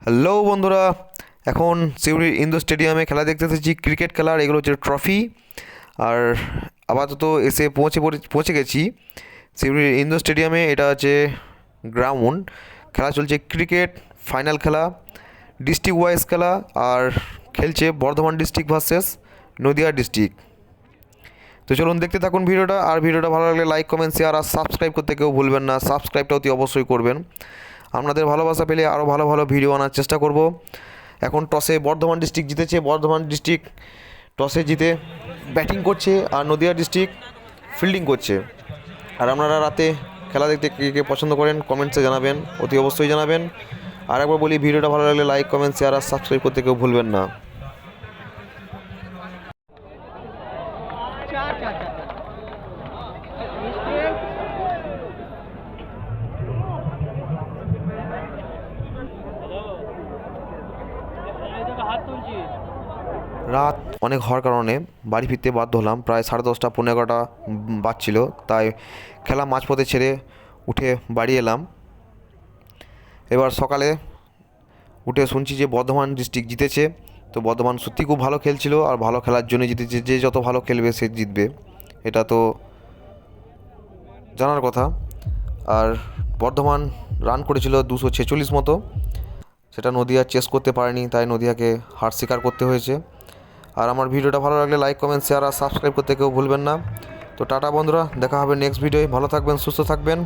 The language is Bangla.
হ্যালো বন্ধুরা, এখন সিউড়ির ইন্দোর স্টেডিয়ামে খেলা দেখতে এসেছি, ক্রিকেট খেলার, এগুলো হচ্ছে ট্রফি আর আপাতত এসে পৌঁছে পড়ে- পৌঁছে গেছি। সিউড়ির ইন্দোর স্টেডিয়ামে এটা হচ্ছে গ্রাউন্ড। খেলা চলছে ক্রিকেট, ফাইনাল খেলা, ডিস্ট্রিক্ট ওয়াইজ খেলা, আর খেলছে Bardhaman district versus Nadia district. তো চলুন দেখতে থাকুন ভিডিওটা, আর ভিডিওটা ভালো লাগলে লাইক, কমেন্ট শেয়ার আর সাবস্ক্রাইব করতে কেউ ভুলবেন না। সাবস্ক্রাইবটা অতি অবশ্যই করবেন। আপনাদের ভালোবাসা পেলে আরও ভালো ভালো ভিডিও আনার চেষ্টা করব। এখন টসে বর্ধমান ডিস্ট্রিক্ট জিতেছে, বর্ধমান ডিস্ট্রিক্ট টসে জিতে ব্যাটিং করছে আর নদিয়া ডিস্ট্রিক্ট ফিল্ডিং করছে। আর আপনারা রাতে খেলা দেখতে কে কে পছন্দ করেন, কমেন্টসে জানাবেন, অতি অবশ্যই জানাবেন। আর একবার বলি, ভিডিওটা ভালো লাগলে লাইক, কমেন্ট শেয়ার আর সাবস্ক্রাইব করতে কেউ ভুলবেন না। চার চার রাত অনেক হওয়ার কারণে বাড়ি ফিরতে বাধ্য হলাম। প্রায় সাড়ে দশটা পনেরো এগারোটা বাজছিল, তাই খেলা মাঝপথে ছেড়ে উঠে বাড়ি এলাম। এবার সকালে উঠে শুনছি যে বর্ধমান ডিস্ট্রিক্ট জিতেছে। তো বর্ধমান সত্যি খুব ভালো খেলছিল আর ভালো খেলার জন্য জিতেছে, যে যত ভালো খেলবে সে জিতবে। এটা তো জানার কথা। আর বর্ধমান রান করেছিল দুশো ছেচল্লিশ মতো। সেটা নদিয়া চেস করতে পারেনি, তাই নদিয়াকে হার স্বীকার করতে হয়েছে। আর আমার ভিডিওটা ভালো লাগলে লাইক কমেন্ট শেয়ার আর সাবস্ক্রাইব করতে কেউ ভুলবেন না। তো টাটা বন্ধুরা, দেখা হবে নেক্সট ভিডিওয় ভালো থাকবেন, সুস্থ থাকবেন।